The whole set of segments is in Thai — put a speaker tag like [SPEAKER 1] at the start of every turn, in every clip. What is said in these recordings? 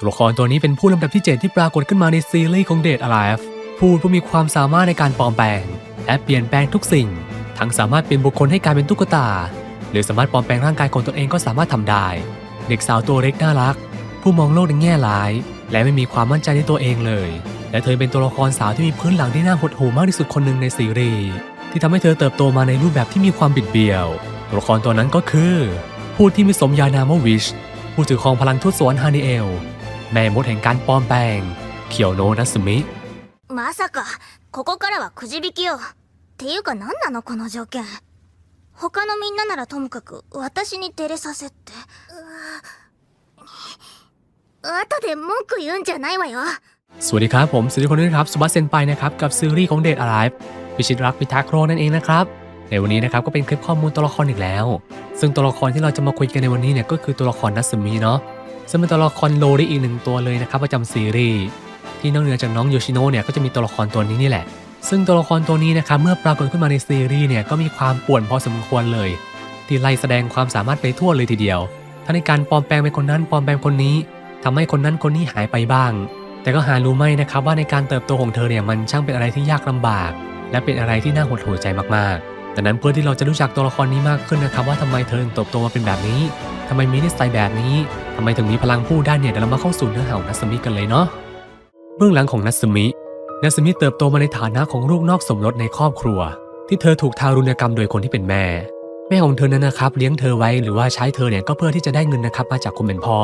[SPEAKER 1] ตัวละครตัวนี้เป็นผู้ลำดับที่ 7 ที่ปรากฏขึ้นมาในซีรีส์ของ Dead Alive ผู้ผู้มีความสามารถในการปลอมแปลง และเปลี่ยนแปลงทุกสิ่ง ทั้งสามารถเปลี่ยนบุคคลให้กลายเป็นตุ๊กตา หรือสามารถปลอมแปลงร่างกายของตนเองก็สามารถทำได้ เด็กสาวตัวเล็กน่ารัก ผู้มองโลกในแง่ร้าย และไม่มีความมั่นใจในตัวเองเลย และเธอเป็นตัวละครสาวที่มีพื้นหลังที่น่าหดหู่มากที่สุดคนหนึ่งในซีรีส์ที่ทำให้เธอเติบโตมาในรูปแบบที่มีความบิดเบี้ยว ตัวละครตัวนั้นก็คือ ผู้ที่มีสมญานามว่าวิชผู้ถือครองพลังทูตสวรรค์ฮานิเอล แม่มดแห่งการปลอมแปลง เคียวโนะนัสมิ
[SPEAKER 2] まさかここからはくじ引きよっていうか何なのこの条件他のみんなならともかく私に照れさせってうわ後で文句言うんじゃないわよ
[SPEAKER 1] สวัสดีครับ ผมสุริคนนี้ครับสุบัสเซนไปนะครับ กับซีรีส์ของเดท Alive พิชิตรักพิทักษ์โรนั่นเองนะครับ ในวันนี้นะครับก็เป็นคลิปข้อมูลตัวละครอีกแล้ว ซึ่งตัวละครที่เราจะมาคุยกันในวันนี้เนี่ยก็คือตัวละครนัสมิเนาะ ซึ่งเป็นตัวละครโลได้อีกหนึ่งตัวเลยนะครับประจำซีรีส์ที่นอกเหนือจากน้องโยชิโนะเนี่ยก็จะมีตัวละครตัวนี้นี่แหละ ซึ่งตัวละครตัวนี้นะครับเมื่อปรากฏขึ้นมาในซีรีส์เนี่ยก็มีความป่วนพอสมควรเลย ที่ไล่แสดงความสามารถไปทั่วเลยทีเดียวทั้งในการปลอมแปลงเป็นคนนั้นปลอมแปลงคนนี้ทำให้คนนั้นคนนี้หายไปบ้าง แต่ก็หารู้ไหมนะครับว่าในการเติบโตของเธอเนี่ยมันช่างเป็นอะไรที่ยากลำบาก และเป็นอะไรที่น่าหดหู่ใจมากๆ ดังนั้นเพื่อที่เราจะรู้จักตัวละครนี้มากขึ้นนะครับว่าทำไมเธอถึงเติบโตมาเป็นแบบนี้ทำไมมีนิสัยแบบนี้ทำไมถึงมีพลังพูดได้เนี่ยเดี๋ยวเรามาเข้าสู่เนื้อหาของนัสมิกันเลยเนาะเบื้องหลังของนัสมินัสมิเติบโตมาในฐานะของลูกนอกสมรสในครอบครัว ที่เธอถูกทารุณกรรมโดยคนที่เป็นแม่ แม่ของเธอนั้นนะครับเลี้ยงเธอไว้หรือว่าใช้เธอเนี่ยก็เพื่อที่จะได้เงินนะครับมาจากคนเป็นพ่อ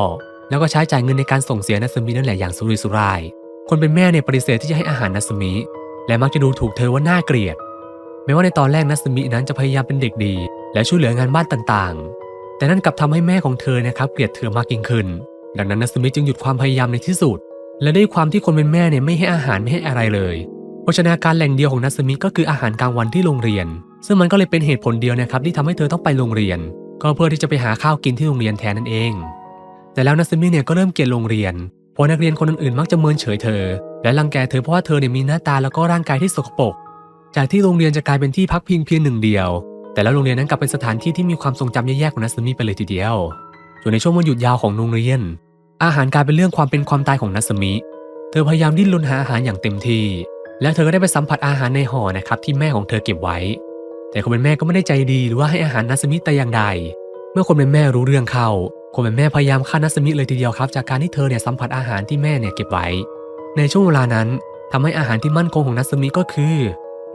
[SPEAKER 1] แล้วก็ใช้จ่ายเงินในการส่งเสียนัสมินั่นแหละอย่างสุรุ่ยสุร่ายคนเป็นแม่เนี่ยปฏิเสธที่จะให้อาหารนัสมิและมักจะดูถูกเธอว่าน่าเกลียด แม้ว่าในตอนแรกนัสมินั้นจะพยายามเป็นเด็กดี และช่วยเหลืองานบ้านต่างๆ แต่นั่นกลับทำให้แม่ของเธอนะครับเกลียดเธอมากยิ่งขึ้น ดังนั้นนัสมิจึงหยุดความพยายามในที่สุด และด้วยความที่คนเป็นแม่เนี่ยไม่ให้อาหารไม่ให้อะไรเลยโภชนาการแหล่งเดียวของนัสมิก็คืออาหารกลางวันที่โรงเรียน ซึ่งมันก็เลยเป็นเหตุผลเดียวนะครับที่ทำให้เธอต้องไปโรงเรียน ก็เพื่อที่จะไปหาข้าวกินที่โรงเรียนแทนนั่นเอง แต่แล้วนัสมิเนี่ยก็เริ่มเกลียดโรงเรียนเพราะนักเรียนคนอื่นๆมักจะเมินเฉยเธอ และรังแกเธอเพราะว่าเธอเนี่ยมีหน้าตาแล้วก็ร่างกายที่สกปรก จากที่โรงเรียนจะกลายเป็นที่พักพิงเพียงหนึ่งเดียว แต่แล้วโรงเรียนนั้นกลับเป็นสถานที่ที่มีความทรงจำแย่ๆของนัสมิไปเลยทีเดียวส่วนในช่วงวันหยุดยาวของโรงเรียน อาหารกลายเป็นเรื่องความเป็นความตายของนัสมิ เธอพยายามดิ้นรนหาอาหารอย่างเต็มที่ และเธอก็ได้ไปสัมผัสอาหารในห่อนะครับที่แม่ของเธอเก็บไว้ แต่คนเป็นแม่ก็ไม่ได้ใจดีหรือว่าให้อาหารนัสมิแต่อย่างใด เมื่อคนเป็นแม่รู้เรื่องเข้า คนเป็นแม่พยายามฆ่านัสมิเลยทีเดียวครับจากการที่เธอเนี่ยสัมผัสอาหารที่แม่เนี่ยเก็บไว้ ในช่วงเวลานั้นทำให้อาหารที่มั่นคงของนัสมิก็คือ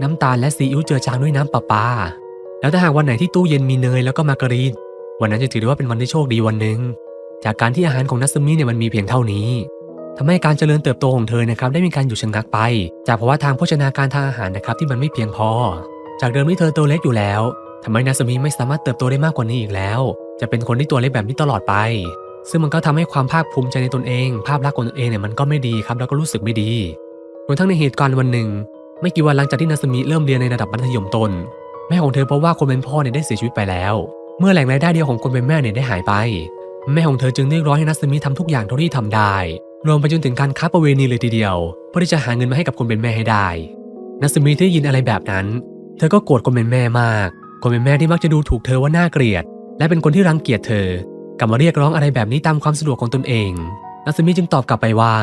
[SPEAKER 1] น้ำตาลและซีอิ๊วเจือจางด้วยน้ำประปา แล้วถ้าหากวันไหนที่ตู้เย็นมีเนยแล้วก็มาการีน วันนั้นจะถือได้ว่าเป็นวันที่โชคดีวันหนึ่งจากการที่อาหารของนัสมิเนี่ยมันมีเพียงเท่านี้ทำให้การเจริญเติบโตของเธอนะครับได้มีการหยุดชะงักไป จากภาวะทางโภชนาการทางอาหารนะครับที่มันไม่เพียงพอ จากเดิมที่เธอตัวเล็กอยู่แล้วทำให้นัสมิไม่สามารถเติบโตได้มากกว่านี้อีกแล้ว จะเป็นคนที่ตัวเล็กแบบนี้ตลอดไป ซึ่งมันก็ทำให้ความภาคภูมิใจในตนเอง ภาพลักษณ์ของตนเองเนี่ยมันก็ไม่ดีครับแล้วก็รู้สึกไม่ดีรวมทั้งในเหตุการณ์วันหนึ่ง ไม่กี่วันหลังจากที่นัสมิเริ่มเรียนในระดับมัธยมต้น แม่ของเธอพบว่าคนเป็นพ่อเนี่ยได้เสียชีวิตไปแล้ว เมื่อแหล่งรายได้เดียวของคนเป็นแม่เนี่ยได้หายไป แม่ของเธอจึงเรียกร้องให้นัสมิทำทุกอย่างเท่าที่ทำได้ รวมไปจนถึงการค้าประเวณีเลยทีเดียว เพื่อที่จะหาเงินมาให้กับคนเป็นแม่ให้ได้นัสมิที่ได้ยินอะไรแบบนั้น เธอก็โกรธคนเป็นแม่มาก คนเป็นแม่ที่มักจะดูถูกเธอว่าน่าเกลียด และเป็นคนที่รังเกียจเธอกลับมาเรียกร้องอะไรแบบนี้ตามความสะดวกของตนเองนัสมิจึงตอบกลับไปว่า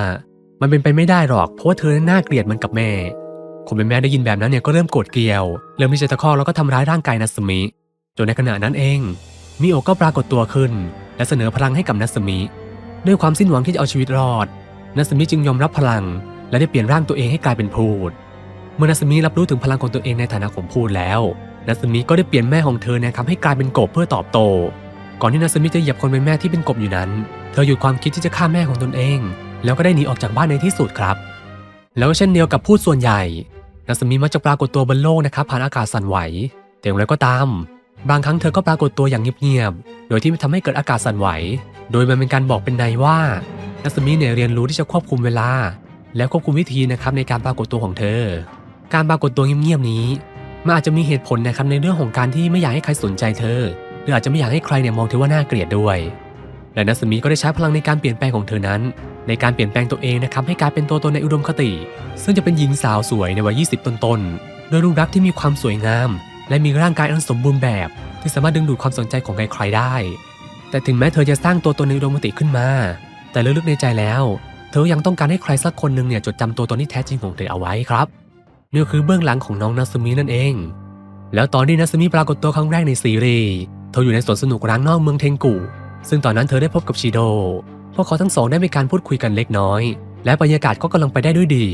[SPEAKER 1] มันเป็นไปไม่ได้หรอกเพราะว่าเธอน่าเกลียดเหมือนกับแม่ คนเป็นแม่ได้ยินแบบนั้นเนี่ยก็เริ่มโกรธเกลียว เริ่มที่จะตะคอกแล้วก็ทำร้ายร่างกายนัสมิ จนในขณะนั้นเอง มิโอก็ปรากฏตัวขึ้น และเสนอพลังให้กับนัสมิ ด้วยความสิ้นหวังที่จะเอาชีวิตรอด นัสมิจึงยอมรับพลัง และได้เปลี่ยนร่างตัวเองให้กลายเป็นพูด เมื่อนัสมิรับรู้ถึงพลังของตัวเองในฐานะของพูดแล้ว นัสมิก็ได้เปลี่ยนแม่ของเธอนะครับให้กลายเป็นกบเพื่อตอบโต้ก่อนที่นัสมิจะเหยียบคนเป็นแม่ที่เป็นกบอยู่นั้น เธอหยุดความคิดที่จะฆ่าแม่ของตนเอง แล้วก็ได้หนีออกจากบ้านในที่สุดครับแล้วเช่นเดียวกับพูดส่วนใหญ่ นัสมิมักจะปรากฏตัวบนโลกนะครับผ่านอากาศสั่นไหวแต่อย่างไรก็ตาม บางครั้งเธอก็ปรากฏตัวอย่างเงียบๆ โดยที่ไม่ทำให้เกิดอากาศสั่นไหว โดยมันเป็นการบอกเป็นในว่านัสมิเนี่ยเรียนรู้ที่จะควบคุมเวลา และควบคุมวิธีนะครับในการปรากฏตัวของเธอ การปรากฏตัวเงียบๆนี้มันอาจจะมีเหตุผลนะครับในเรื่องของการที่ไม่อยากให้ใครสนใจเธอ หรืออาจจะไม่อยากให้ใครเนี่ยมองเธอว่าน่าเกลียดด้วย และนัสมิก็ได้ใช้พลังในการเปลี่ยนแปลงของเธอนั้น ในการเปลี่ยนแปลงตัวเองนะครับให้กลายเป็นตัวตนในอุดมคติ ซึ่งจะเป็นหญิงสาวสวยในวัย 20 ต้นๆโดยรูปลักษณ์ที่มีความสวยงาม และมีร่างกายอันสมบูรณ์แบบ ที่สามารถดึงดูดความสนใจของใครๆได้ แต่ถึงแม้เธอจะสร้างตัวตนในอุดมคติขึ้นมา แต่ลึกๆในใจแล้ว เธอยังต้องการให้ใครสักคนหนึ่งเนี่ยจดจำตัวตนที่แท้จริงของเธอเอาไว้ครับนี่คือเบื้องหลังของน้องนาซึมินั่นเอง แล้วตอนที่นาซึมิปรากฏตัวครั้งแรกในซีรีส์เธออยู่ในสวนสนุกร้างนอกเมืองเทงกุ ซึ่งตอนนั้นเธอได้พบกับชิโด พวกเขาทั้งสองได้มีการพูดคุยกันเล็กน้อย และบรรยากาศก็กำลังไปได้ด้วยดี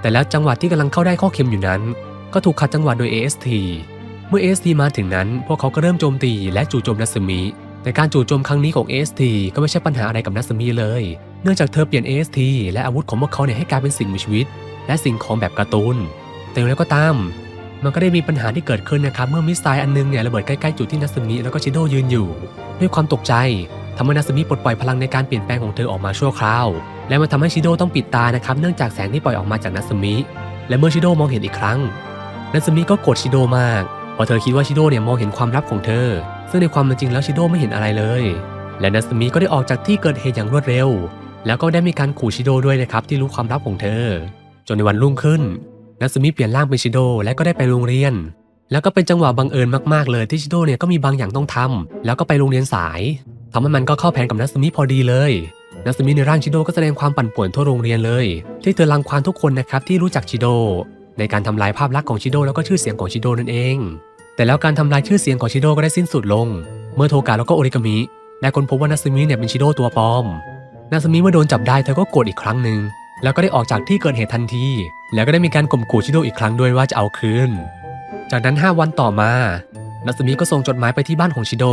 [SPEAKER 1] แต่แล้วจังหวะที่กำลังเข้าได้ข้อเข็มอยู่นั้น ก็ถูกขัดจังหวะโดย AST เมื่อ AST มาถึงนั้น พวกเขาก็เริ่มโจมตีและจู่โจมนัสมิแต่การจู่โจมครั้งนี้ของ AST ก็ไม่ใช่ปัญหาอะไรกับนัสมิเลย เนื่องจากเธอเปลี่ยน AST และอาวุธของพวกเขาเนี่ยให้กลายเป็นสิ่งมีชีวิต และสิ่งของแบบการ์ตูน แต่อย่างไรก็ตาม มันก็ได้มีปัญหาที่เกิดขึ้นนะครับเมื่อมิสไซล์อันนึงเนี่ยระเบิดใกล้ๆจุดที่นัสมิแล้วก็ชิโดยืนอยู่ ด้วยความตกใจทำให้นัสมิปลดปล่อยพลังในการเปลี่ยนแปลงของเธอออกมาชั่วคราว และมันทำให้ชิโดต้องปิดตานะครับเนื่องจากแสงที่ปล่อยออกมาจากนัสมิและเมื่อชิโดมองเห็นอีกครั้งนัสมิก็โกรธชิโดมากเพราะเธอคิดว่าชิโดเนี่ยมองเห็นความลับของเธอ ซึ่งในความเป็นจริงแล้วชิโดไม่เห็นอะไรเลย และนัสมิก็ได้ออกจากที่เกิดเหตุอย่างรวดเร็ว แล้วก็ได้มีการขู่ชิโดด้วยนะครับที่รู้ความลับของเธอ จนในวันรุ่งขึ้น นัสมิเปลี่ยนร่างเป็นชิโดและก็ได้ไปโรงเรียน แล้วก็เป็นจังหวะบังเอิญมากๆเลยที่ชิโดเนี่ยก็มีบางอย่างต้องทำแล้วก็ไปโรงเรียนสายทำให้มันก็เข้าแผนกับนัสมิพอดีเลยนัสมิในร่างชิโดก็แสดงความปั่นป่วนทั่วโรงเรียนเลย ที่เธอรังควานทุกคนนะครับที่รู้จักชิโดในการทำลายภาพลักษณ์ของชิโดแล้วก็ชื่อเสียงของชิโดนั่นเอง แต่แล้วการทำลายชื่อเสียงของชิโดก็ได้สิ้นสุดลง เมื่อโทกะแล้วก็โอริกามิได้ค้นพบว่านัสมิเนี่ยเป็นชิโดตัวปลอมนัสมิเมื่อโดนจับได้เธอก็โกรธอีกครั้งหนึ่ง แล้วก็ได้ออกจากที่เกิดเหตุทันที แล้วก็ได้มีการข่มขู่ชิโดอีกครั้งด้วยว่าจะเอาคืน จากนั้น 5 วันต่อมานัสมิก็ส่งจดหมายไปที่บ้านของชิโด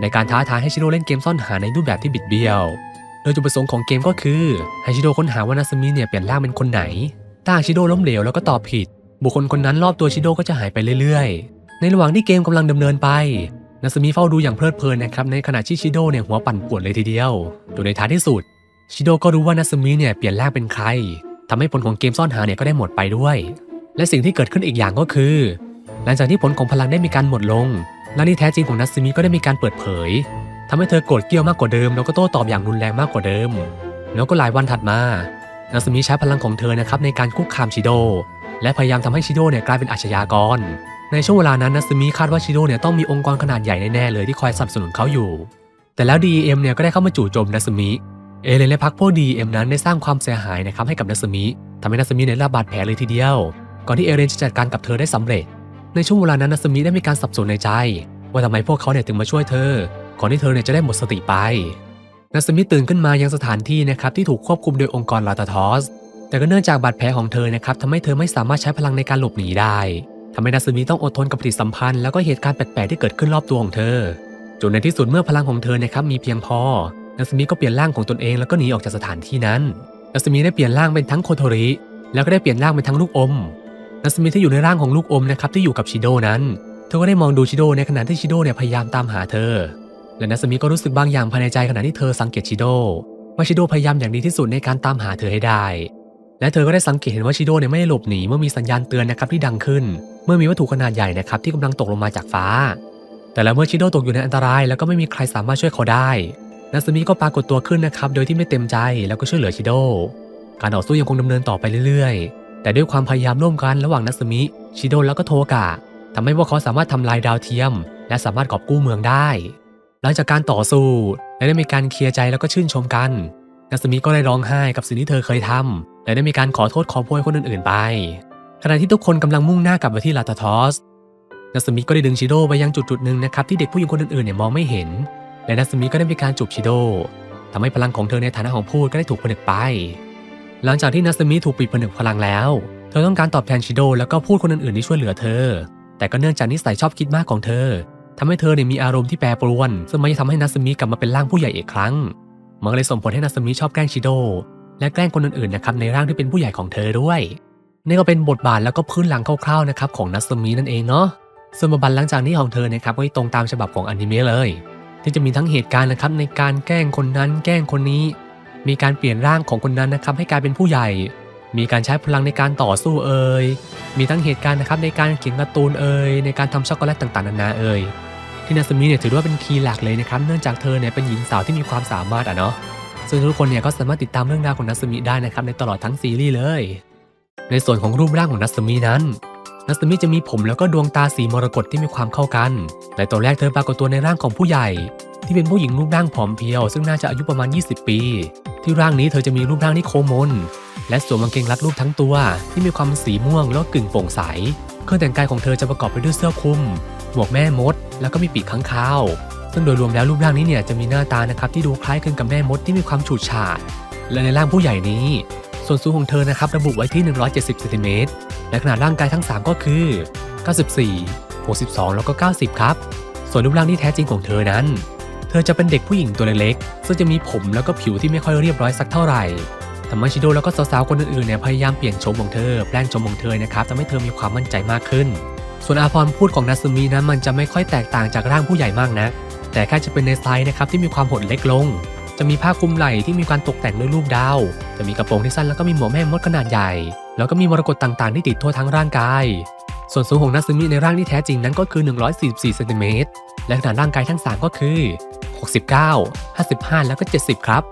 [SPEAKER 1] ในการท้าทายให้ชิโดเล่นเกมซ่อนหาในรูปแบบที่บิดเบี้ยว โดยจุดประสงค์ของเกมก็คือให้ชิโดค้นหาว่านัสมิเนี่ยเปลี่ยนร่างเป็นคนไหน ถ้าชิโดล้มเหลวแล้วก็ตอบผิด บุคคลคนนั้นรอบตัวชิโดก็จะหายไปเรื่อยๆ ในระหว่างที่เกมกำลังดำเนินไปนัสมิเฝ้าดูอย่างเพลิดเพลินนะครับในขณะที่ชิโดเนี่ยหัวปั่นปวนเลยทีเดียวโดยในท้ายที่สุด ชิโดก็รู้ว่านัสมิเนี่ยเปลี่ยนร่างเป็นใครทำให้ผลของเกมซ่อนหาเนี่ยก็ได้หมดไปด้วย และสิ่งที่เกิดขึ้นอีกอย่างก็คือ หลังจากที่ผลของพลังได้มีการหมดลงร่างที่แท้จริงของนัสมิก็ได้มีการเปิดเผยทำให้เธอโกรธเกรี้ยวมากกว่าเดิม แล้วก็โต้ตอบอย่างรุนแรงมากกว่าเดิม แล้วก็หลายวันถัดมานัสมิใช้พลังของเธอนะครับในการคุกคามชิโดและพยายามทำให้ชิโดเนี่ยกลายเป็นอาชญากร ในช่วงเวลานั้นนัสมิคาดว่าชิโดเนี่ยต้องมีองค์กรขนาดใหญ่แน่ๆเลยที่คอยสนับสนุนเขาอยู่ แต่แล้ว DEM เนี่ยก็ได้เข้ามาจู่โจมนัสมิ เอเลนและพรรคพวก DEM นั้นได้สร้างความเสียหายนะครับให้กับนัสมิทำให้นัสมิเนี่ยได้รับบาดแผลเลยทีเดียว ก่อนที่เอเลนจะจัดการกับเธอได้สำเร็จ ในช่วงเวลานั้นนัสมิได้มีการสับสนในใจ ว่าทำไมพวกเขาเนี่ยถึงมาช่วยเธอ ก่อนที่เธอเนี่ยจะได้หมดสติไปนัสมิตื่นขึ้นมายังสถานที่นะครับที่ถูกควบคุมโดยองค์กรลาตาทอส แต่ก็เนื่องจากบาดแผลของเธอนะครับทำให้เธอไม่สามารถใช้พลังในการหลบหนีได้ทำให้นัสมิต้องอดทนกับปฏิสัมพันธ์แล้วก็เหตุการณ์แปลกๆที่เกิดขึ้นรอบตัวของเธอจนในที่สุดเมื่อพลังของเธอนะครับมีเพียงพอ นัสมิก็เปลี่ยนร่างของตนเองแล้วก็หนีออกจากสถานที่นั้น นัสมิได้เปลี่ยนร่างเป็นทั้งโคโทริ แล้วก็ได้เปลี่ยนร่างเป็นทั้งลูกอม นัสมิที่อยู่ในร่างของลูกอมนะครับที่อยู่กับชิโดนั้น เธอก็ได้มองดูชิโดในขณะที่ชิโดเนี่ยพยายามตามหาเธอ และนัสมิก็รู้สึกบางอย่างภายในใจขณะที่เธอสังเกตชิโดว่าชิโดพยายามอย่างดีที่สุดในการตามหาเธอให้ได้ และเธอก็ได้สังเกตเห็นว่าชิโดเนี่ยไม่ได้หลบหนีเมื่อมีสัญญาณเตือนนะครับที่ดังขึ้น เมื่อมีวัตถุขนาดใหญ่นะครับที่กำลังตกลงมาจากฟ้า แต่แล้วเมื่อชิโดตกอยู่ในอันตราย แล้วก็ไม่มีใครสามารถช่วยเขาได้ นัสมิก็ปรากฏตัวขึ้นนะครับ โดยที่ไม่เต็มใจแล้วก็ช่วยเหลือชิโด การต่อสู้ยังคงดำเนินต่อไปเรื่อยๆ แต่ด้วยความพยายามร่วมกันระหว่างนัสมิ ชิโดแล้วก็โทกะทำให้พวกเขาสามารถทำลายดาวเทียม และสามารถกอบกู้เมืองได้ หลังจากการต่อสู้และได้มีการเคลียร์ใจแล้วก็ชื่นชมกันนัสมิก็ได้ร้องไห้กับสิ่งที่เธอเคยทำและได้มีการขอโทษขอโพยคนอื่นๆไป ขณะที่ทุกคนกำลังมุ่งหน้ากลับไปที่ลาตาทอสนัสมิก็ได้ดึงชิโดไปยังจุดๆหนึ่งนะครับที่เด็กผู้หญิงคนอื่นๆเนี่ยมองไม่เห็น และนัสมิก็ได้มีการจูบชิโดทำให้พลังของเธอในฐานะของพูดก็ได้ถูกผนึกไป หลังจากที่นัสมิถูกปิดผนึกพลังแล้ว เธอต้องการตอบแทนชิโดแล้วก็พูดคนอื่นๆที่ช่วยเหลือเธอ แต่ก็เนื่องจากนิสัยชอบคิดมากของเธอทำให้เธอเนี่ยมีอารมณ์ที่แปรปรวน ซึ่งมันจะทำให้นัสมิกลับมาเป็นร่างผู้ใหญ่อีกครั้ง มันเลยส่งผลให้นัสมิชอบแกล้งชิโดและแกล้งคนอื่นๆนะครับในร่างที่เป็นผู้ใหญ่ของเธอด้วยนี่ก็เป็นบทบาทแล้วก็พื้นหลังคร่าวๆนะครับของนัสมินั่นเองเนาะส่วนบทบาทหลังจากนี้ของเธอนะครับก็ตรงตามฉบับของอนิเมะเลย ที่จะมีทั้งเหตุการณ์นะครับในการแกล้งคนนั้น แกล้งคนนี้ มีการเปลี่ยนร่างของคนนั้นนะครับให้กลายเป็นผู้ใหญ่ มีการใช้พลังในการต่อสู้เอ่ยมีทั้งเหตุการณ์นะครับในการเขียนการ์ตูนเอ่ยในการทำช็อกโกแลตต่างๆนานาเอ่ยที่นาซามิเนี่ยถือว่าเป็นคีย์หลักเลยนะครับเนื่องจากเธอเนี่ยเป็นหญิงสาวที่มีความสามารถอะเนาะซึ่งทุกคนเนี่ยก็สามารถติดตามเรื่องราวของนาซมิได้นะครับในตลอดทั้งซีรีส์เลย ในส่วนของรูปร่างของนัสมินั้น นัสมิจะมีผมแล้วก็ดวงตาสีมรกตที่มีความเข้ากันในตอนแรกเธอปรากฏตัวในร่างของผู้ใหญ่ ที่เป็นผู้หญิงรูปร่างผอมเพรียว ซึ่งน่าจะอายุประมาณ 20 ปี ที่ร่างนี้เธอจะมีรูปร่างที่โค้งมน และสวมกางเกงรัดรูปทั้งตัว ที่มีความสีม่วงแล้วกึ่งโปร่งใส เครื่องแต่งกายของเธอจะประกอบไปด้วยเสื้อคลุม หมวกแม่มด แล้วก็มีปีกข้างคาว ซึ่งโดยรวมแล้วรูปร่างนี้เนี่ยจะมีหน้าตานะครับที่ดูคล้ายคลึงกับแม่มดที่มีความฉูดฉาด และในร่างผู้ใหญ่นี้ ส่วนสูงของเธอนะครับระบุไว้ที่ 170เซนติเมตร และขนาดร่างกายทั้ง 3 ก็คือ 94 62 แล้วก็ 90 ครับ ส่วนรูปร่างที่แท้จริงของเธอนั้น เธอจะเป็นเด็กผู้หญิงตัวเล็กๆ ซึ่งจะมีผมแล้วก็ผิวที่ไม่ค่อยเรียบร้อยสักเท่าไหร่ทำให้ชิโดแล้วก็สาวๆคนอื่นๆเนี่ยพยายามเปลี่ยนโฉมของเธอ แปลงโฉมของเธอนะครับทำให้เธอมีความมั่นใจมากขึ้น ส่วนอาพรพูดของนาซึมินั้นมันจะไม่ค่อยแตกต่างจากร่างผู้ใหญ่มากนะแต่แค่จะเป็นในไซส์นะครับที่มีความหดเล็กลง จะมีผ้าคลุมไหล่ที่มีการตกแต่งด้วยรูปดาว จะมีกระโปรงที่สั้นแล้วก็มีหมวกแม่มดขนาดใหญ่ แล้วก็มีมรกตต่างๆ ที่ติดทั่วทั้งร่างกาย ส่วนสูงของนาซึมิในร่างที่แท้จริงนั้นก็คือ 144เซนติเมตร และขนาดร่างกายทั้ง 3 ก็คือ 69 55 แล้วก็ 70 ครับ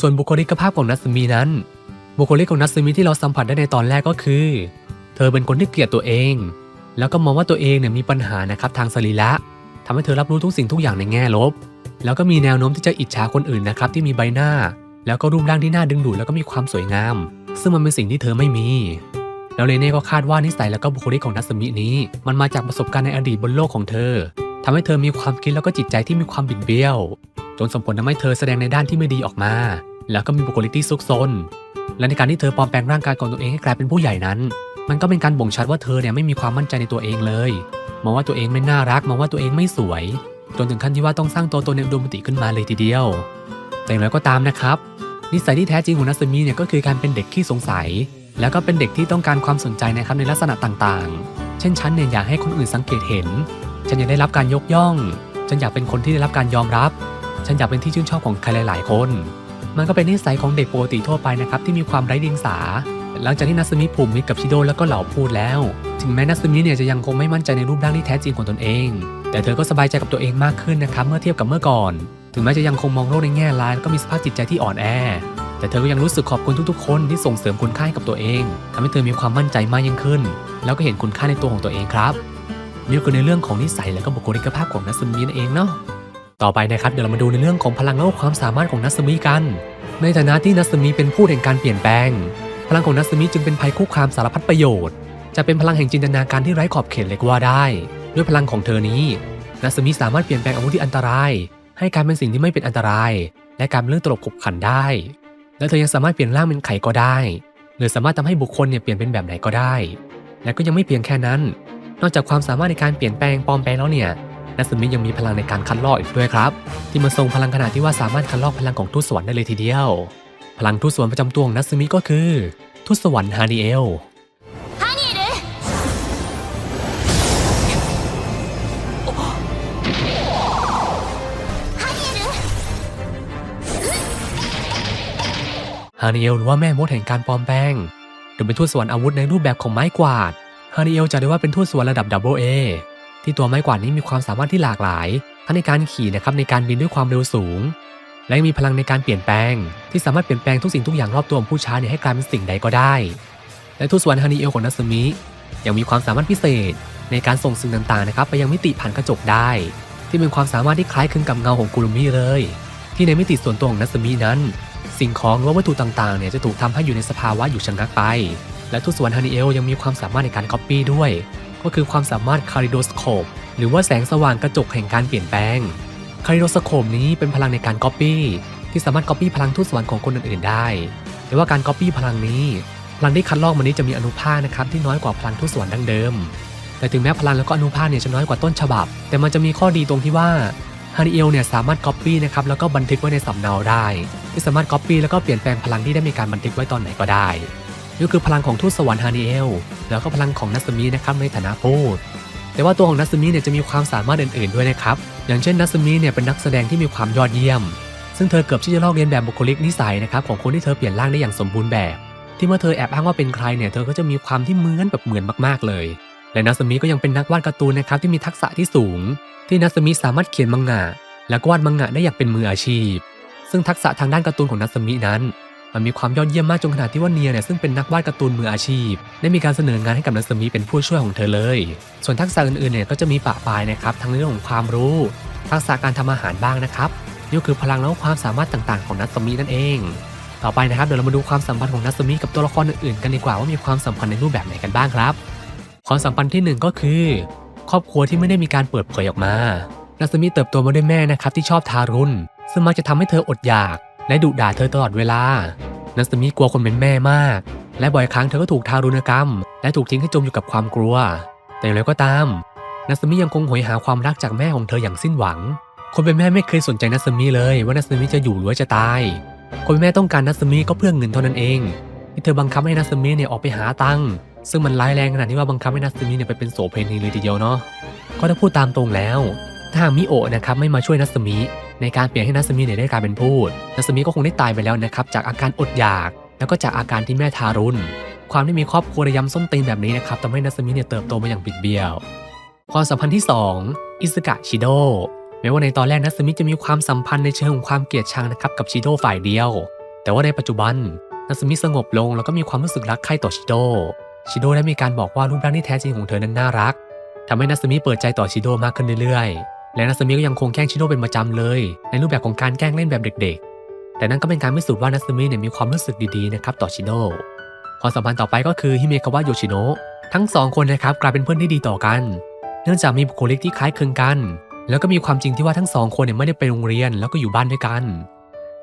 [SPEAKER 1] ส่วนบุคลิกภาพของนัตสึมินั้น บุคลิกของนัตสึมิที่เราสัมผัสได้ในตอนแรกก็คือ เธอเป็นคนที่เกลียดตัวเอง แล้วก็มองว่าตัวเองเนี่ยมีปัญหานะครับทางสรีระทำให้เธอรับรู้ทุกสิ่งทุกอย่างในแง่ลบ แล้วก็มีแนวโน้มที่จะอิจฉาคนอื่นนะครับที่มีใบหน้า แล้วก็รูปร่างที่น่าดึงดูดแล้วก็มีความสวยงาม ซึ่งมันเป็นสิ่งที่เธอไม่มี แล้วเลเน่ก็คาดว่านิสัยแล้วก็บุคลิกของนัสมินี้ มันมาจากประสบการณ์ในอดีตบนโลกของเธอทำให้เธอมีความคิดแล้วก็จิตใจที่มีความบิดเบี้ยว จนส่งผลทำให้เธอแสดงในด้านที่ไม่ดีออกมา แล้วก็มีบุคลิกที่ซุกซน และในการที่เธอปลอมแปลงร่างกายของตัวเองให้กลายเป็นผู้ใหญ่นั้น มันก็เป็นการบ่งชัดว่าเธอเนี่ยไม่มีความมั่นใจในตัวเองเลยมองว่าตัวเองไม่น่ารักมองว่าตัวเองไม่สวย จนถึงขั้นที่ว่าต้องสร้างตัวตนในอุดมคติขึ้นมาเลยทีเดียว แต่อย่างไรก็ตามนะครับ นิสัยที่แท้จริงของนัสมีเนี่ยก็คือการเป็นเด็กขี้สงสัย แล้วก็เป็นเด็กที่ต้องการความสนใจนะครับในลักษณะต่างๆ เช่นฉันเนี่ยอยากให้คนอื่นสังเกตเห็น ฉันอยากได้รับการยกย่อง ฉันอยากเป็นคนที่ได้รับการยอมรับ ฉันอยากเป็นที่ชื่นชอบของใครหลาย ๆ คน มันก็เป็นนิสัยของเด็กปกติทั่วไปนะครับที่มีความไร้เดียงสา หลังจากที่นัสมิผูกมิตรกับชิโดแล้วก็เหล่าพูดแล้ว ถึงแม้นัสมิเนี่ยจะยังคงไม่มั่นใจในรูปร่างที่แท้จริงของตนเอง แต่เธอก็สบายใจกับตัวเองมากขึ้นนะครับเมื่อเทียบกับเมื่อก่อน ถึงแม้จะยังคงมองโลกในแง่ร้ายก็มีสภาพจิตใจที่อ่อนแอ แต่เธอก็ยังรู้สึกขอบคุณทุกๆ คนที่ส่งเสริมคุณค่าให้กับตัวเองทำให้เธอมีความมั่นใจมากยิ่งขึ้น แล้วก็เห็นคุณค่าในตัวของตัวเองครับนี่ก็คือในเรื่องของนิสัยและก็บุคลิกภาพของนัสมินั่นเองเนาะต่อไปนะครับเดี๋ยวเรามาดูในเรื่องของพลังและความสามารถของนัสมิกัน ในฐานะที่นัสมิเป็นผู้แห่งการเปลี่ยนแปลง พลังของนัสมิจึงเป็นภัยคุกคามสารพัดประโยชน์ จะเป็นพลังแห่งจินตนาการที่ไร้ขอบเขตเลยก็ว่าได้ ด้วยพลังของเธอนี้นัสมิสามารถเปลี่ยนแปลงอาวุธที่อันตราย ให้กายเป็นสิ่งที่ไม่เป็นอันตราย และกายเป็นเรื่องตลกขบขันได้ และเธอยังสามารถเปลี่ยนร่างเป็นไข่ก็ได้ หรือสามารถทำให้บุคคลเนี่ยเปลี่ยนเป็นแบบไหนก็ได้ และก็ยังไม่เพียงแค่นั้น นอกจากความสามารถในการเปลี่ยนแปลงปลอมแปลงแล้วเนี่ยนัสมิยังมีพลังในการคัดลอกอีกด้วยครับ ที่มันทรงพลังขนาดที่ว่าสามารถคัดลอกพลังของทูตสวรรค์ได้เลยทีเดียว พลังทูตสวรรค์ประจำตัวของนัสมิก็คือทูตสวรรค์ฮานิเอล ฮานิเอลหรือว่าแม่มดแห่งการปลอมแปลงโดยเป็นทูตสวรรค์อาวุธในรูปแบบของไม้กวาด ฮานิเอลจะได้ว่าเป็นทูตสวรรค์ระดับดับเบิลเอที่ตัวไม้กวาดนี้มีความสามารถที่หลากหลาย ทั้งในการขี่นะครับในการบินด้วยความเร็วสูง และยังมีพลังในการเปลี่ยนแปลง ที่สามารถเปลี่ยนแปลงทุกสิ่งทุกอย่างรอบตัวของผู้ช้าเนี่ยให้กลายเป็นสิ่งใดก็ได้ และทูตสวรรค์ฮานิเอลของนัสมิยังมีความสามารถพิเศษ ในการส่งสิ่งต่างๆนะครับไปยังมิติผ่านกระจกได้ ที่เป็นความสามารถที่คล้ายคลึงกับเงาของกุลมิเลย ที่ในมิติส่วนตัวของนัสมินั้น สิ่งของหรือว่าวัตถุต่างๆเนี่ยจะถูกทำให้อยู่ในสภาวะอยู่ชะงักไป และทุตสวรรค์ฮานิเอลยังมีความสามารถในการก๊อปปี้ด้วย ก็คือความสามารถคาริโดสโคปหรือว่าแสงสว่างกระจกแห่งการเปลี่ยนแปลงคาริโดสโคปนี้เป็นพลังในการก๊อปปี้ที่สามารถก๊อปปี้พลังทุสวรรค์ของคนอื่นๆได้ แต่ว่าการก๊อปปี้พลังนี้ พลังที่คัดลอกมันนี้จะมีอนุภาคนะครับที่น้อยกว่าพลังทุสวรรค์ดั้งเดิม แต่ถึงแม้พลังแล้วก็อนุภาคเนี่ยจะน้อยกว่าต้นฉบับ แต่มันจะมีข้อดีตรงที่ว่า ฮานิเอลเนี่ยสามารถก๊อปปี้นะครับแล้วก็บันทึกไว้ในสำเนาได้ ที่สามารถก๊อปปี้แล้วก็เปลี่ยนแปลงพลังที่ได้มีการบันทึกไว้ตอนไหนก็ได้นี่คือพลังของทูตสวรรค์ฮานิเอลแล้วก็พลังของนัสมินะครับในฐานะพูดแต่ว่าตัวของนัสมิเนี่ยจะมีความสามารถอื่นๆด้วยนะครับอย่างเช่นนัสมิเนี่ยเป็นนักแสดงที่มีความยอดเยี่ยม ซึ่งเธอเกือบที่จะลอกเลียนแบบบุคลิกนิสัยนะครับของคนที่เธอเปลี่ยนร่างได้อย่างสมบูรณ์แบบ ที่เมื่อเธอแอบอ้างว่าเป็นใครเนี่ยเธอก็จะมีความที่เหมือนแบบเหมือนมากๆเลย และนัสมิก็ยังเป็นนักวาดการ์ตูนนะครับที่มีทักษะที่สูง ที่นัสมิสามารถเขียนมังงะ และวาดมังงะได้อย่างเป็นมืออาชีพ ซึ่งทักษะทางด้านการ์ตูนของนัสมินั้น มันมีความยอดเยี่ยมมากจนขนาดที่ว่าเนียเนี่ยซึ่งเป็นนักวาดการ์ตูนมืออาชีพ ได้มีการเสนองานให้กับนัสมิเป็นผู้ช่วยของเธอเลย ส่วนทักษะอื่นๆเนี่ยก็จะมีปะปายนะครับทั้งเรื่องของความรู้ ทักษะการทำอาหารบ้างนะครับนี่คือพลังและความสามารถต่างๆ ของนัสมินั่นเอง ต่อไปนะครับเดี๋ยวเรามาดูความสัมพันธ์ของนัสมิกับตัวละครอื่นๆกันดีกว่าว่ามีความสัมพันธ์ในรูปแบบไหนกันบ้างครับ ความสัมพันธ์ที่หนึ่งก็คือ ครอบครัวที่ไม่ได้มีการเปิดเผยออกมานัสมิเติบโตมาด้วยแม่นะครับที่ชอบทารุณซึ่งมักจะทำให้เธออดอยาก และดุด่าเธอตลอดเวลานัสมิกลัวคนเป็นแม่มาก และบ่อยครั้งเธอก็ถูกทารุณกรรม และถูกทิ้งให้จมอยู่กับความกลัว แต่อย่างไรก็ตามนัสมิยังคงโหยหาความรักจากแม่ของเธออย่างสิ้นหวัง คนเป็นแม่ไม่เคยสนใจนัสมิเลยว่านัสมิจะอยู่หรือจะตาย คนเป็นแม่ต้องการนัสมิก็เพื่อเงินเท่านั้นเองที่เธอบังคับให้นัสมิเนี่ยออกไปหาตังค์ ซึ่งมันร้ายแรงขนาดที่ว่าบังคับให้นัสมิเนี่ยไปเป็นโสเภณีเลยทีเดียวเนาะก็ถ้าพูดตามตรงแล้ว ถ้าหากมิโอะนะครับไม่มาช่วยนัสมิ ในการเปลี่ยนให้นัสมิเนี่ยได้กลายเป็นพูดนัสมิก็คงได้ตายไปแล้วนะครับจากอาการอดอยาก แล้วก็จากอาการที่แม่ทารุณความที่มีครอบครัวระยำส้นตีนแบบนี้นะครับทำให้นัสมิเนี่ยเติบโตมาอย่างบิดเบี้ยวความสัมพันธ์ที่ 2 อิสกะชิโดแม้ว่าในตอนแรกนัสมิจะมีความสัมพันธ์ในเชิงของความเกลียดชังนะครับกับชิโดฝ่ายเดียว แต่ว่าในปัจจุบันนัสมิสงบลงแล้วก็มีความรู้สึกรักใคร่ต่อชิโด ชิโดได้มีการบอกว่ารูปร่างที่แท้จริงของเธอนั้นน่ารักทำให้นัสมิเปิดใจต่อชิโดมากขึ้นเรื่อยๆ และนัสมิก็ยังคงแกล้งชิโดเป็นประจำเลย ในรูปแบบของการแกล้งเล่นแบบเด็กๆ แต่นั่นก็เป็นการพิสูจน์ว่านัสมิเนี่ยมีความรู้สึกดีๆนะครับต่อชิโดความสัมพันธ์ต่อไปก็คือฮิเมคาวะโยชิโนะทั้งสองคนนะครับกลายเป็นเพื่อนที่ดีต่อกัน เนื่องจากมีบุคลิกที่คล้ายคลึงกัน แล้วก็มีความจริงที่ว่าทั้งสองคนเนี่ยไม่ได้ไปโรงเรียนแล้วก็อยู่บ้านด้วยกัน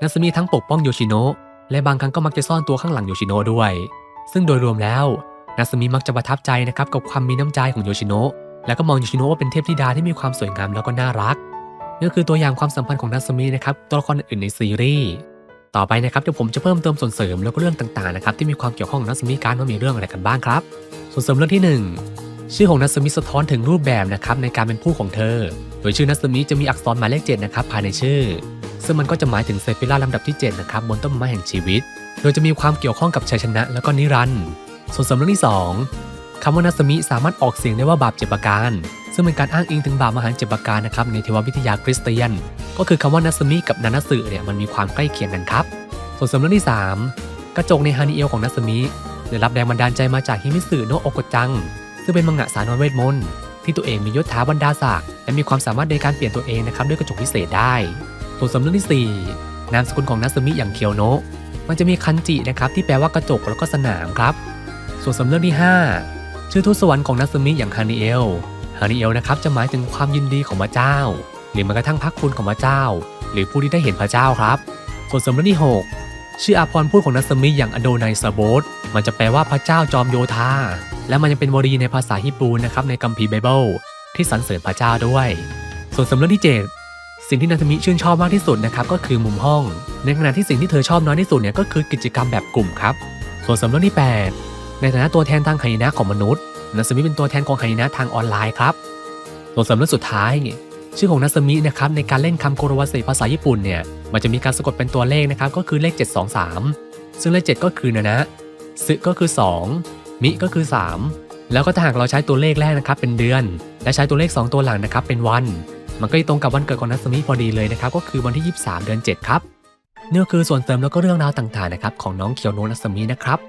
[SPEAKER 1] นัสมิทั้งปกป้องโยชิโนะและบางครั้งก็มักจะซ่อนตัวข้างหลังโยชิโนะด้วย ซึ่งโดยรวมแล้ว นัสมิมักจะประทับใจนะครับกับความมีน้ำใจของโยชิโนะแล้วก็มองโยชิโนะว่าเป็นเทพธิดาที่มีความสวยงามแล้วก็น่ารักนี่คือตัวอย่างความสัมพันธ์ของนัสมินะครับตัวละครอื่นในซีรีส์ต่อไปนะครับเดี๋ยวผมจะเพิ่มเติมส่วนเสริมแล้วก็เรื่องต่างๆนะครับที่มีความเกี่ยวข้องกับนัสมิการว่ามีเรื่องอะไรกันบ้างครับ ส่วนเสริมเรื่องที่หนึ่งชื่อของนัสมิสะท้อนถึงรูปแบบนะครับในการเป็นผู้ของเธอ โดยชื่อนัสมิจะมีอักษรหมายเลขเจ็ดนะครับภายในชื่อ ซึ่งมันก็จะหมายถึงเซฟิล่าลำดับที่7นะครับบนต้นไม้แห่งชีวิต โดยจะมีความเกี่ยวข้องกับชัยชนะ แล้วก็นิรันดร์ ส่วนสริมเรื่องที่ 2คำว่านัสมิสามารถออกเสียงได้ว่าบาปเจ็บประการ ซึ่งเป็นการอ้างอิงถึงบาปมหันเจ็บประการนะครับในเทววิทยาคริสเตียน ก็คือคำว่านัสมิกับนานัสึเนี่ยมันมีความใกล้เคียงกันครับ ส่วนสริมเรื่องที่ 3 กระจกในฮานิเอลของนัสมิได้รับแรงบันดาลใจมาจากฮิมิสึโนะโอกจัง ซึ่งเป็นมังงะสายนอนเวทมนต์ที่ตัวเองมียศถาบรรดาศักดิ์และมีความสามารถในการเปลี่ยนตัวเองนะครับด้วยกระจกพิเศษได้ ส่วนสำเรื่องที่ 4 นามสกุลของนัสมิอย่างเคียวโนะมันจะมีคันจินะครับที่แปลว่ากระจกแล้วก็สนามครับ ส่วนสำเรื่องที่ 5 ชื่อทูตสวรรค์ของนัสมิอย่างฮานิเอล ฮานิเอลนะครับจะหมายถึงความยินดีของพระเจ้า หรือแม้กระทั่งพระคุณของพระเจ้า หรือผู้ที่ได้เห็นพระเจ้าครับ ส่วนสำเรื่องที่ 6 ชื่ออาพรพูดของนัสมิอย่างอโดไนซาโบสมันจะแปลว่าพระเจ้าจอมโยธา และมันยังเป็นวลีในภาษาฮิบรูนะครับในคัมภีร์ไบเบิลที่สรรเสริญพระเจ้าด้วย ส่วนสำเรื่องที่ 7 สิ่งที่นัทมิชื่นชอบมากที่สุดนะครับก็คือมุมห้อง ในขณะที่สิ่งที่เธอชอบน้อยที่สุดเนี่ยก็คือกิจกรรมแบบกลุ่มครับ ส่วนสำเรื่องที่ 8 ในฐานะตัวแทนทางไหนะของมนุษย์นัสมิเป็นตัวแทนของไหนะทางออนไลน์ครับส่วนสำเรื่องสุดท้ายชื่อของนัสมินะครับในการเล่นคำโคโรวาเซภาษาญี่ปุ่นเนี่ยมันจะมีการสะกดเป็นตัวเลขนะครับก็คือเลข 723 ซึ่งเลข 7 ก็คือนะนะซึก็คือ 2 มิก็คือ 3 แล้วก็ถ้าหากเราใช้ตัวเลขแรกนะครับเป็นเดือน และใช้ตัวเลข 2 ตัวหลังนะครับเป็นวัน มันก็จะตรงกับวันเกิดของนัสมิพอดีเลยนะครับก็คือวันที่ 23 เดือน 7 ครับนี่ก็คือส่วนเติมแล้วก็เรื่องราวต่างๆนะครับของน้องเคียวโนะนัสมินะครับ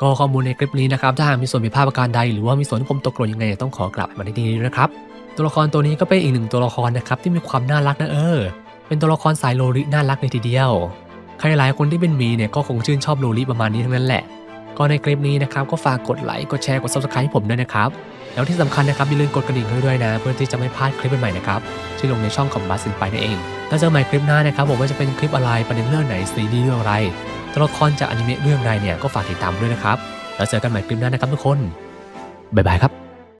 [SPEAKER 1] ก็ข้อมูลในคลิปนี้นะครับ ถ้าหากมีส่วนผิดพลาดประการใด หรือว่ามีส่วนที่ผมตกหล่นยังไง ต้องขอกลับมาในที่นี้ด้วยนะครับ ตัวละครตัวนี้ก็เป็นอีกหนึ่งตัวละครนะครับที่มีความน่ารักนะเออ เป็นตัวละครสายโลริน่ารักเลยทีเดียว ใครหลายคนที่เป็นมีเนี่ยก็คงชื่นชอบโลริประมาณนี้ทั้งนั้นแหละ ก็ในคลิปนี้นะครับก็ฝากกดไลค์กดแชร์กด subscribe ให้ผมด้วยนะครับ แล้วที่สำคัญนะครับอย่าลืมกดกระดิ่งให้ด้วยนะ เพื่อที่จะไม่พลาดคลิปใหม่ๆนะครับที่ลงในช่องของบัสซินไปนั่นเองแล้วเจอใหม่คลิปหน้านะครับผมว่าจะเป็นคลิปอะไรประเด็นเรื่องไหนซีรีส์เรื่องอะไร ตัวละครจากอนิเมะเรื่องใดเนี่ยก็ฝากติดตามด้วยนะครับ แล้วเจอกันใหม่คลิปหน้านะครับทุกคน บ๊ายบายครับ